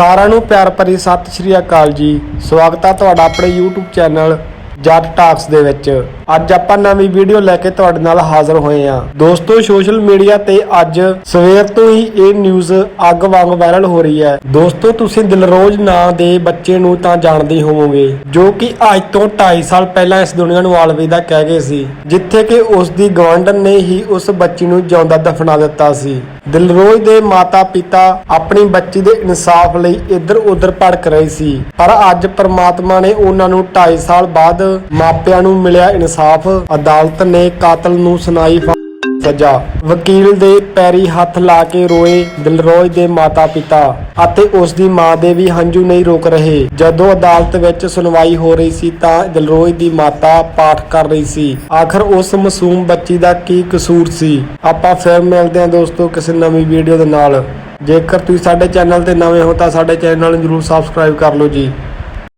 ਸਾਰਿਆਂ ਨੂੰ ਪਿਆਰ ਭਰੀ ਸਤਿ ਸ਼੍ਰੀ ਅਕਾਲ ਜੀ। ਸਵਾਗਤ ਆ ਤੁਹਾਡਾ ਆਪਣੇ YouTube ਚੈਨਲ ਜੱਟ ਟਾਕਸ ਦੇ ਵਿੱਚ। ਅੱਜ ਆਪਾਂ ਨਵੀਂ ਵੀਡੀਓ ਲੈ ਕੇ ਤੁਹਾਡੇ ਨਾਲ ਹਾਜ਼ਰ ਹੋਏ ਹਾਂ। ਦੋਸਤੋ, ਸੋਸ਼ਲ ਮੀਡੀਆ ਤੇ ਅੱਜ ਸਵੇਰ ਤੋਂ ਹੀ ਇਹ ਨਿਊਜ਼ ਅੱਗ ਵਾਂਗ ਵਾਇਰਲ ਹੋ ਰਹੀ ਹੈ। ਦੋਸਤੋ, ਤੁਸੀਂ ਦਿਲਰੋਜ਼ ਨਾਂ ਦੇ ਬੱਚੇ ਨੂੰ ਤਾਂ ਜਾਣਦੇ ਹੋਵੋਗੇ, ਜੋ ਕਿ ਅੱਜ ਤੋਂ 2.5 ਸਾਲ ਪਹਿਲਾਂ ਇਸ ਦੁਨੀਆ ਨੂੰ ਆਲਵਿਦਾ ਕਹਿ ਗਏ ਸੀ, ਜਿੱਥੇ ਕਿ ਉਸ ਦੀ ਗਵਾਂਢਣ ਨੇ ਹੀ ਉਸ ਬੱਚੀ ਨੂੰ ਜਿਉਂਦਾ ਦਫਨਾ ਦਿੱਤਾ ਸੀ। ਦਿਲਰੋਜ਼ ਦੇ ਮਾਤਾ-ਪਿਤਾ ਆਪਣੀ ਬੱਚੀ ਦੇ ਇਨਸਾਫ ਲਈ ਇੱਧਰ-ਉੱਧਰ ਭੜਕ ਰਹੇ ਸੀ। ਪਰ ਅੱਜ ਪ੍ਰਮਾਤਮਾ ਨੇ ਉਹਨਾਂ ਨੂੰ 2.5 ਸਾਲ ਬਾਅਦ ਮਾਪਿਆਂ ਨੂੰ ਮਿਲਿਆ ਇਨਸਾਫ। ਅਦਾਲਤ ਨੇ ਕਾਤਲ ਨੂੰ ਸੁਣਾਈ ਸਜ਼ਾ। ਵਕੀਲ ਦੇ ਪੈਰੀ ਹੱਥ ਲਾ ਕੇ ਰੋਏ ਦਿਲਰੋਜ਼ ਦੇ ਮਾਤਾ-ਪਿਤਾ ਅਤੇ ਉਸ ਦੀ ਮਾਂ ਦੇ ਵੀ ਹੰਝੂ ਨਹੀਂ ਰੋਕ ਰਹੇ। ਜਦੋਂ ਅਦਾਲਤ ਵਿੱਚ ਸੁਣਵਾਈ ਹੋ ਰਹੀ ਸੀ ਤਾਂ ਦਿਲਰੋਜ਼ ਦੀ ਮਾਤਾ ਪਾਠ ਕਰ ਰਹੀ ਸੀ। ਆਖਰ ਉਸ ਮਾਸੂਮ ਬੱਚੀ ਦਾ ਕੀ ਕਸੂਰ ਸੀ? ਆਪਾਂ ਫਿਰ ਮਿਲਦੇ ਹਾਂ ਦੋਸਤੋ ਕਿਸੇ ਨਵੀਂ ਵੀਡੀਓ ਦੇ ਨਾਲ। ਜੇਕਰ ਤੁਸੀਂ ਸਾਡੇ ਚੈਨਲ ਤੇ ਨਵੇਂ ਹੋ ਤਾਂ ਸਾਡੇ ਚੈਨਲ ਨੂੰ ਜਰੂਰ ਸਬਸਕ੍ਰਾਈਬ ਕਰ ਲਓ ਜੀ।